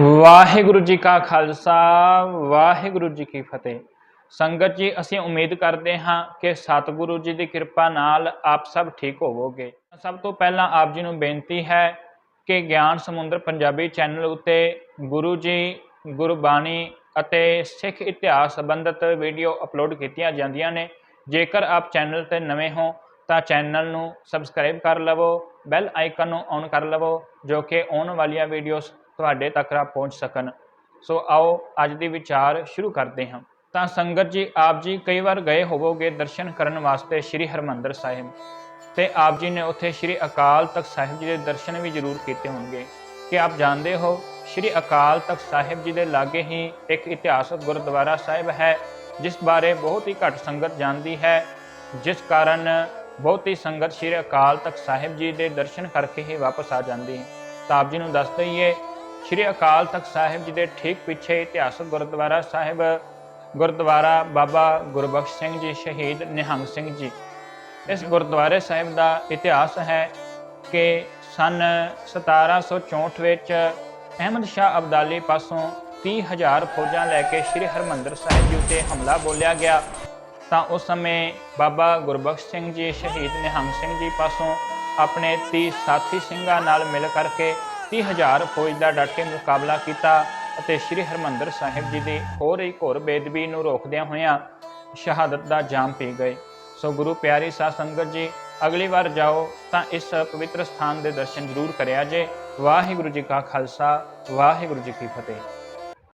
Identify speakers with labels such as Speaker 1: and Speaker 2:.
Speaker 1: ਵਾਹਿਗੁਰੂ ਜੀ ਕਾ ਖਾਲਸਾ, ਵਾਹਿਗੁਰੂ ਜੀ ਕੀ ਫਤਿਹ। ਸੰਗਤ ਜੀ, ਅਸੀਂ ਉਮੀਦ ਕਰਦੇ ਹਾਂ ਕਿ ਸਤਿਗੁਰੂ ਜੀ ਦੀ ਕਿਰਪਾ ਨਾਲ ਆਪ ਸਭ ਠੀਕ ਹੋਵੋਗੇ। ਸਭ ਤੋਂ ਪਹਿਲਾਂ ਆਪ ਜੀ ਨੂੰ ਬੇਨਤੀ ਹੈ ਕਿ ਗਿਆਨ ਸਮੁੰਦਰ ਪੰਜਾਬੀ ਚੈਨਲ ਉੱਤੇ ਗੁਰੂ ਜੀ, ਗੁਰਬਾਣੀ ਅਤੇ ਸਿੱਖ ਇਤਿਹਾਸ ਸੰਬੰਧਿਤ ਵੀਡੀਓ ਅਪਲੋਡ ਕੀਤੀਆਂ ਜਾਂਦੀਆਂ ਨੇ। ਜੇਕਰ ਆਪ ਚੈਨਲ ਤੇ ਨਵੇਂ ਹੋ, ਤਾਂ ਚੈਨਲ ਨੂੰ ਸਬਸਕ੍ਰਾਈਬ ਕਰ ਲਵੋ, ਬੈਲ ਆਈਕਨ ਨੂੰ ਔਨ ਕਰ ਲਵੋ, ਜੋ ਕਿ ਆਉਣ ਵਾਲੀਆਂ ਵੀਡੀਓਜ਼ ਤੁਹਾਡੇ ਤੱਕ ਪਹੁੰਚ ਸਕਣ। ਸੋ ਆਓ ਅੱਜ ਦੀ ਵਿਚਾਰ ਸ਼ੁਰੂ ਕਰਦੇ ਹਾਂ। ਤਾਂ ਸੰਗਤ ਜੀ, ਆਪ ਜੀ ਕਈ ਵਾਰ ਗਏ ਹੋਵੋਗੇ ਦਰਸ਼ਨ ਕਰਨ ਵਾਸਤੇ ਸ੍ਰੀ ਹਰਮੰਦਰ ਸਾਹਿਬ ਤੇ ਆਪ ਜੀ ਨੇ ਉੱਥੇ ਸ੍ਰੀ ਅਕਾਲ ਤਖਤ ਸਾਹਿਬ ਜੀ ਦੇ ਦਰਸ਼ਨ ਵੀ ਜ਼ਰੂਰ ਕੀਤੇ ਹੋਣਗੇ। ਕਿ ਆਪ ਜਾਣਦੇ ਹੋ, ਸ੍ਰੀ ਅਕਾਲ ਤਖਤ ਸਾਹਿਬ ਜੀ ਦੇ ਲਾਗੇ ਹੀ ਇੱਕ ਇਤਿਹਾਸਕ ਗੁਰਦੁਆਰਾ ਸਾਹਿਬ ਹੈ, ਜਿਸ ਬਾਰੇ ਬਹੁਤ ਹੀ ਘੱਟ ਸੰਗਤ ਜਾਣਦੀ ਹੈ, ਜਿਸ ਕਾਰਨ ਬਹੁਤ ਹੀ ਸੰਗਤ ਸ੍ਰੀ ਅਕਾਲ ਤਖਤ ਸਾਹਿਬ ਜੀ ਦੇ ਦਰਸ਼ਨ ਕਰਕੇ ਹੀ ਵਾਪਸ ਆ ਜਾਂਦੀ ਹੈ। ਤਾਂ ਆਪ ਜੀ ਨੂੰ ਦੱਸ ਦਈਏ ਸ੍ਰੀ ਅਕਾਲ ਤਖਤ ਸਾਹਿਬ ਜੀ ਦੇ ਠੀਕ ਪਿੱਛੇ ਇਤਿਹਾਸਕ ਗੁਰਦੁਆਰਾ ਸਾਹਿਬ, ਗੁਰਦੁਆਰਾ ਬਾਬਾ ਗੁਰਬਖਸ਼ ਸਿੰਘ ਜੀ, ਸ਼ਹੀਦ ਨਿਹੰਗ ਸਿੰਘ ਜੀ। ਇਸ ਗੁਰਦੁਆਰੇ ਸਾਹਿਬ ਦਾ ਇਤਿਹਾਸ ਹੈ ਕਿ ਸਨ 1764 ਵਿੱਚ ਅਹਿਮਦ ਸ਼ਾਹ ਅਬਦਾਲੀ ਪਾਸੋਂ 30000 ਫੌਜਾਂ ਲੈ ਕੇ ਸ੍ਰੀ ਹਰਮੰਦਰ ਸਾਹਿਬ ਜੀ ਉੱਤੇ ਹਮਲਾ ਬੋਲਿਆ ਗਿਆ। ਤਾਂ ਉਸ ਸਮੇਂ ਬਾਬਾ ਗੁਰਬਖਸ਼ ਸਿੰਘ ਜੀ, ਸ਼ਹੀਦ ਨਿਹੰਗ ਸਿੰਘ ਜੀ ਪਾਸੋਂ ਆਪਣੇ 30 ਸਾਥੀ ਸਿੰਘਾਂ ਨਾਲ ਮਿਲ ਕਰਕੇ 30000 ਫੌਜ ਦਾ ਡਟ ਕੇ ਮੁਕਾਬਲਾ ਕੀਤਾ ਅਤੇ ਸ੍ਰੀ ਹਰਮੰਦਰ ਸਾਹਿਬ ਜੀ ਦੀ ਹੋ ਰਹੀ ਘੋਰ ਬੇਦਬੀ ਨੂੰ ਰੋਕਦਿਆਂ ਹੋਇਆਂ ਸ਼ਹਾਦਤ ਦਾ ਜਾਮ ਪੀ ਗਏ। ਸੋ ਗੁਰੂ ਪਿਆਰੀ ਸਾਧ ਸੰਗਤ ਜੀ, ਅਗਲੀ ਵਾਰ ਜਾਓ ਤਾਂ ਇਸ ਪਵਿੱਤਰ ਸਥਾਨ ਦੇ ਦਰਸ਼ਨ ਜ਼ਰੂਰ ਕਰਿਆ ਜੇ। ਵਾਹਿਗੁਰੂ ਜੀ ਕਾ ਖਾਲਸਾ, ਵਾਹਿਗੁਰੂ ਜੀ ਕੀ ਫਤਿਹ।